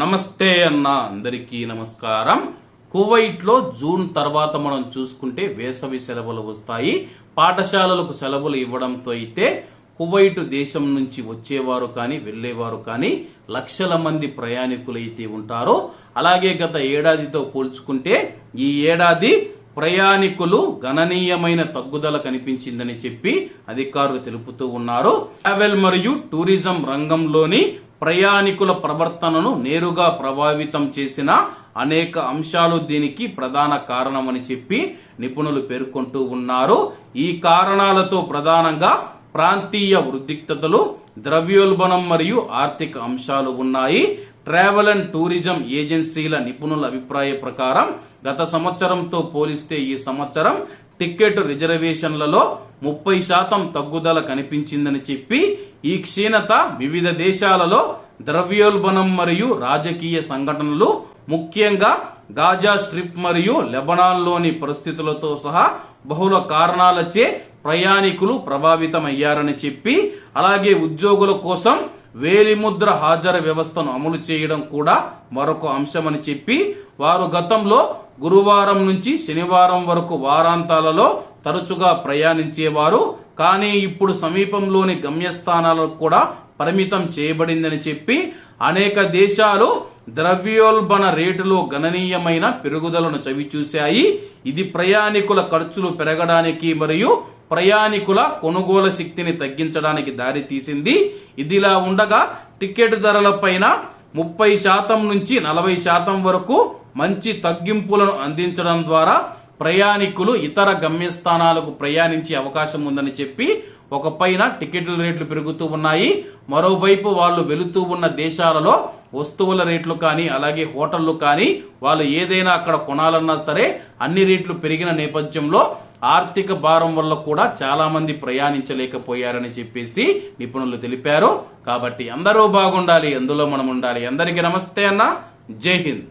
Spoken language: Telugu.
నమస్తే అన్న అందరికీ నమస్కారం. కువైట్లో జూన్ తర్వాత మనం చూసుకుంటే వేసవి సెలవులు వస్తాయి. పాఠశాలలకు సెలవులు ఇవ్వడంతో అయితే కువైట్ దేశం నుంచి వచ్చేవారు కానీ వెళ్ళేవారు కానీ లక్షల మంది ప్రయాణికులు అయితే ఉంటారో. అలాగే గత ఏడాదితో పోల్చుకుంటే ఈ ఏడాది ప్రయాణికులు గణనీయమైన తగ్గుదల కనిపించిందని చెప్పి అధికారులు తెలుపుతూ ఉన్నారు. ట్రావెల్ మరియు టూరిజం రంగంలోని ప్రయాణికుల ప్రవర్తనను నేరుగా ప్రభావితం చేసిన అనేక అంశాలు దీనికి ప్రధాన కారణమని చెప్పి నిపుణులు పేర్కొంటూ ఉన్నారు. ఈ కారణాలతో ప్రధానంగా ప్రాంతీయ ఉద్రిక్తతలు ద్రవ్యోల్బణం మరియు ఆర్థిక అంశాలు ఉన్నాయి. ట్రావెల్ అండ్ టూరిజం ఏజెన్సీల నిపుణుల అభిప్రాయ ప్రకారం గత సంవత్సరంతో పోలిస్తే ఈ సంవత్సరం టికెట్ రిజర్వేషన్లలో ముప్పై శాతం తగ్గుదల కనిపించిందని చెప్పి ఈ క్షీణత వివిధ దేశాలలో ద్రవ్యోల్బణం మరియు రాజకీయ సంఘటనలు ముఖ్యంగా గాజా స్ట్రిప్ మరియు లెబనాన్లోని పరిస్థితులతో సహా బహుళ కారణాలచే ప్రయాణికులు ప్రభావితమయ్యారని చెప్పి అలాగే ఉద్యోగుల కోసం వేలిముద్ర హాజరు వ్యవస్థను అమలు చేయడం కూడా మరొక అంశమని చెప్పి వారు గతంలో గురువారం నుంచి శనివారం వరకు వారాంతాలలో తరచుగా ప్రయాణించేవారు. కానీ ఇప్పుడు సమీపంలోని గమ్యస్థానాలకు కూడా పరిమితం చేయబడిందని చెప్పి అనేక దేశాలు ద్రవ్యోల్బణ రేటులో గణనీయమైన పెరుగుదలను చవిచూశాయి. ఇది ప్రయాణికుల ఖర్చులు పెరగడానికి మరియు ప్రయాణికుల కొనుగోలు శక్తిని తగ్గించడానికి దారి తీసింది. ఇదిలా ఉండగా టికెట్ ధరలపైన ముప్పై శాతం నుంచి నలభై శాతం వరకు మంచి తగ్గింపులను అందించడం ద్వారా ప్రయాణికులు ఇతర గమ్యస్థానాలకు ప్రయాణించే అవకాశం ఉందని చెప్పి ఒక పైన టికెట్ల రేట్లు పెరుగుతూ ఉన్నాయి. మరోవైపు వాళ్ళు వెళుతూ ఉన్న దేశాలలో వస్తువుల రేట్లు కానీ అలాగే హోటళ్ళు కానీ వాళ్ళు ఏదైనా అక్కడ కొనాలన్నా సరే అన్ని రేట్లు పెరిగిన నేపథ్యంలో ఆర్థిక భారం వల్ల కూడా చాలా మంది ప్రయాణించలేకపోయారని చెప్పేసి నిపుణులు తెలిపారు. కాబట్టి అందరూ బాగుండాలి అందులో మనం ఉండాలి. అందరికీ నమస్తే అన్న. జై హింద్.